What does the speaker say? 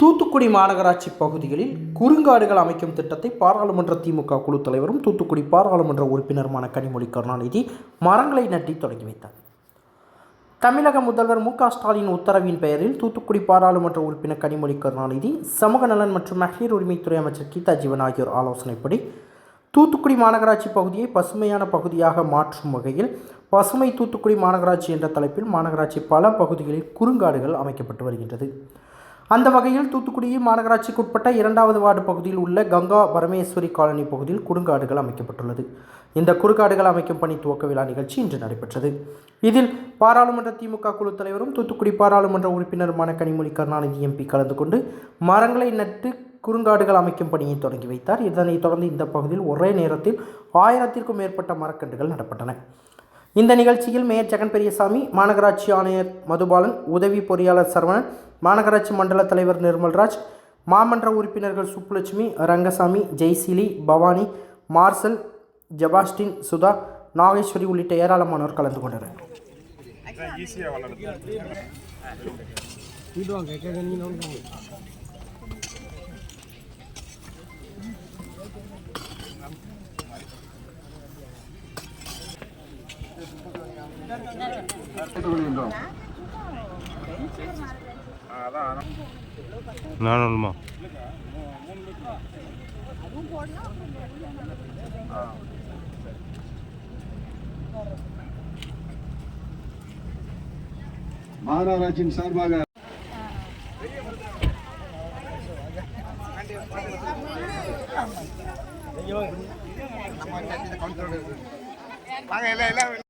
தூத்துக்குடி மாநகராட்சி பகுதிகளில் குறுங்காடுகள் அமைக்கும் திட்டத்தை பாராளுமன்ற திமுக குழு தலைவரும் தூத்துக்குடி பாராளுமன்ற உறுப்பினருமான கனிமொழி கருணாநிதி மரங்களை நட்டி தொடங்கி வைத்தார். தமிழக முதல்வர் மு ஸ்டாலின் உத்தரவின் பெயரில் தூத்துக்குடி பாராளுமன்ற உறுப்பினர் கனிமொழி கருணாநிதி சமூக நலன் மற்றும் மகளிர் உரிமைத்துறை அமைச்சர் கீதா ஜீவன் ஆகியோர் ஆலோசனைப்படி தூத்துக்குடி மாநகராட்சி பகுதியை பசுமையான பகுதியாக மாற்றும் வகையில் பசுமை தூத்துக்குடி மாநகராட்சி என்ற தலைப்பில் மாநகராட்சி பல பகுதிகளில் குறுங்காடுகள் அமைக்கப்பட்டு வருகின்றது. அந்த வகையில் தூத்துக்குடி மாநகராட்சிக்கு உட்பட்ட இரண்டாவது வார்டு பகுதியில் உள்ள கங்கா பரமேஸ்வரி காலனி பகுதியில் குறுங்காடுகள் அமைக்கப்பட்டுள்ளது. இந்த குறுங்காடுகள் அமைக்கும் பணி துவக்க விழா நிகழ்ச்சி இன்று நடைபெற்றது. இதில் பாராளுமன்ற திமுக குழு தலைவரும் தூத்துக்குடி பாராளுமன்ற உறுப்பினருமான கனிமொழி கருணாநிதி எம்பி கலந்து கொண்டு மரங்களை நட்டு குறுங்காடுகள் அமைக்கும் பணியை தொடங்கி வைத்தார். இதனைத் தொடர்ந்து இந்த பகுதியில் ஒரே நேரத்தில் ஆயிரத்திற்கும் மேற்பட்ட மரக்கன்றுகள் நடப்பட்டன. இந்த நிகழ்ச்சியில் மேயர் ஜெகன் பெரியசாமி மாநகராட்சி ஆணையர் மதுபாலன் உதவி பொறியாளர் சரவணன் மாநகராட்சி மண்டல தலைவர் நிர்மல்ராஜ் மாமன்ற உறுப்பினர்கள் சுப்புலட்சுமி ரங்கசாமி ஜெய்சீலி பவானி மார்சல் ஜபாஸ்டின் சுதா நாகேஸ்வரி உள்ளிட்ட ஏராளமானோர் கலந்து கொண்டனர். ஈஸியாக நானுமா மாநகராட்சியின் சார்பாக வாங்க எல்லாம் எல்லாம்